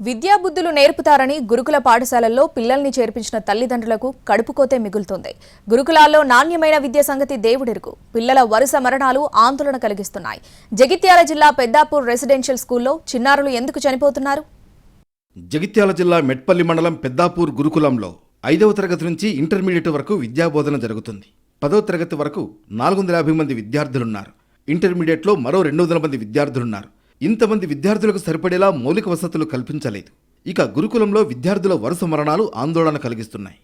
విద్యాబుద్ధులు నేర్పుతారని గురుకుల పాఠశాలల్లో పిల్లల్ని చేర్పించిన తల్లిదండ్రులకు కడుపుకోతే మిగులుతుంది. గురుకులాల్లో నాణ్యమైన విద్య సంగతి దేవుడెరుకు పిల్లల వరుస మరణాలు ఆందోళన కలిగిస్తున్నాయి. జగిత్యాల జిల్లా పెద్దాపూర్ రెసిడెన్షియల్ స్కూల్లో చిన్నారులు ఎందుకు చనిపోతున్నారు? జగిత్యాల జిల్లా మెట్పల్లి మండలం పెద్దాపూర్ గురుకులంలో ఐదవ తరగతి నుంచి ఇంటర్మీడియట్ వరకు విద్యాబోధన జరుగుతుంది. పదవ తరగతి వరకు నాలుగు వందల యాభై మంది విద్యార్థులున్నారు. ఇంటర్మీడియట్లో మరో రెండు వందల మంది విద్యార్థులున్నారు. ఇంతమంది విద్యార్థులకు సరిపడేలా మౌలిక వసతులు కల్పించలేదు. ఇక గురుకులంలో విద్యార్థుల వరుస మరణాలు ఆందోళన కలిగిస్తున్నాయి.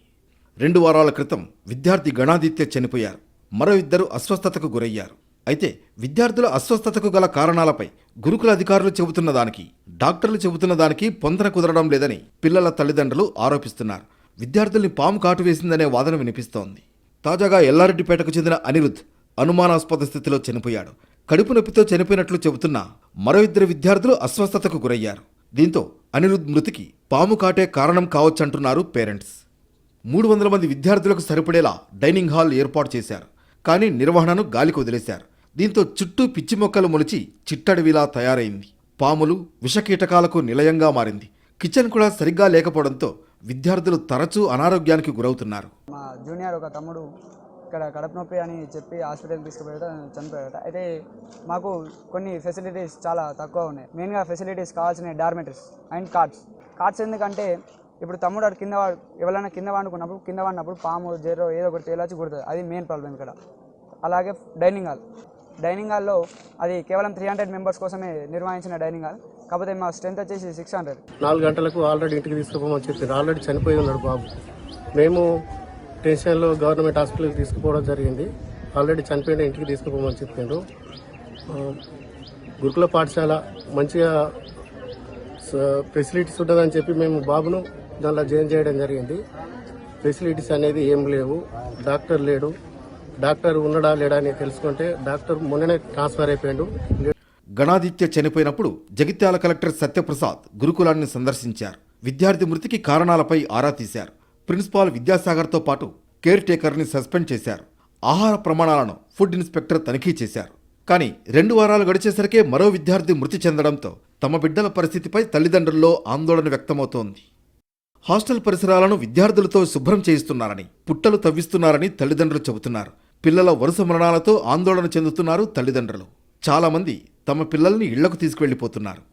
రెండు వారాల క్రితం విద్యార్థి గణాదిత్య చనిపోయారు. మరో ఇద్దరు అస్వస్థతకు గురయ్యారు. అయితే విద్యార్థుల అస్వస్థతకు గల కారణాలపై గురుకుల అధికారులు చెబుతున్న దానికి డాక్టర్లు చెబుతున్న దానికి పొందన కుదరడం లేదని పిల్లల తల్లిదండ్రులు ఆరోపిస్తున్నారు. విద్యార్థుల్ని పాము కాటు వేసిందనే వాదన వినిపిస్తోంది. తాజాగా ఎల్లారెడ్డిపేటకు చెందిన అనిరుద్ అనుమానాస్పద స్థితిలో చనిపోయాడు. కడుపు నొప్పితో చనిపోయినట్లు చెబుతున్న మరో ఇద్దరు విద్యార్థులు అస్వస్థతకు గురయ్యారు. దీంతో అనిరుద్ మృతికి పాము కాటే కారణం కావచ్చంటున్నారు పేరెంట్స్. మూడు వందల మంది విద్యార్థులకు సరిపడేలా డైనింగ్ హాల్ ఏర్పాటు చేశారు. కానీ నిర్వహణను గాలికి వదిలేశారు. దీంతో చుట్టూ పిచ్చి మొక్కలు మొలిచి చిట్టడవిలా తయారైంది. పాములు విషకీటకాలకు నిలయంగా మారింది. కిచెన్ కూడా సరిగ్గా లేకపోవడంతో విద్యార్థులు తరచూ అనారోగ్యానికి గురవుతున్నారు. మా జూనియర్ ఒక తమ్ముడు ఇక్కడ కడప నొప్పి అని చెప్పి హాస్పిటల్కి తీసుకుపోయడం చనిపోయాడట. అయితే మాకు కొన్ని ఫెసిలిటీస్ చాలా తక్కువ ఉన్నాయి. మెయిన్గా ఫెసిలిటీస్ కావాల్సిన డార్మెటరీస్ అండ్ కార్డ్స్. కార్డ్స్ ఎందుకంటే ఇప్పుడు తమ్ముడు అటు కింద ఎవరైనా కింద వండుకున్నప్పుడు కింద పడినప్పుడు పాము జెర్రో ఏదో ఒకటి తేలొచ్చి కుడుతుంది. అది మెయిన్ ప్రాబ్లం ఇక్కడ. అలాగే డైనింగ్ హాల్. డైనింగ్ హాల్లో అది కేవలం త్రీ హండ్రెడ్ మెంబర్స్ కోసమే నిర్వహించిన డైనింగ్ హాల్. కాకపోతే మా స్ట్రెంత్ వచ్చేసి సిక్స్ హండ్రెడ్ నాలుగు గంటలకు ఆల్రెడీ ఇంటికి తీసుకుపోమని చెప్పారు ఆల్రెడీ చనిపోయి ఉన్నాడు బాబు. మేము టెన్షన్లో గవర్నమెంట్ హాస్పిటల్కి తీసుకుపోవడం జరిగింది. ఆల్రెడీ చనిపోయిన ఇంటికి తీసుకుపోమని చెప్పిండు. గురుకుల పాఠశాల మంచిగా ఫెసిలిటీస్ ఉంటుందని చెప్పి మేము బాబును దానిలో జాయిన్ చేయడం జరిగింది. ఫెసిలిటీస్ అనేది ఏం లేవు. డాక్టర్ లేడు. డాక్టర్ ఉన్నాడా లేడా అని తెలుసుకుంటే డాక్టర్ మొన్ననే ట్రాన్స్ఫర్ అయిపోయాడు. గణాదిత్య చనిపోయినప్పుడు జగిత్యాల కలెక్టర్ సత్యప్రసాద్ గురుకులాన్ని సందర్శించారు. విద్యార్థి మృతికి కారణాలపై ఆరా తీశారు. ప్రిన్సిపాల్ విద్యాసాగర్తో పాటు కేర్ టేకర్ని సస్పెండ్ చేశారు. ఆహార ప్రమాణాలను ఫుడ్ ఇన్స్పెక్టర్ తనిఖీ చేశారు. కానీ రెండు వారాలు గడిచేసరికే మరో విద్యార్థి మృతి చెందడంతో తమ బిడ్డల పరిస్థితిపై తల్లిదండ్రుల్లో ఆందోళన వ్యక్తమవుతోంది. హాస్టల్ పరిసరాలను విద్యార్థులతో శుభ్రం చేయిస్తున్నారని పుట్టలు తవ్విస్తున్నారని తల్లిదండ్రులు చెబుతున్నారు. పిల్లల వరుస మరణాలతో ఆందోళన చెందుతున్నారు తల్లిదండ్రులు. చాలామంది తమ పిల్లల్ని ఇళ్ళకు తీసుకువెళ్ళిపోతున్నారు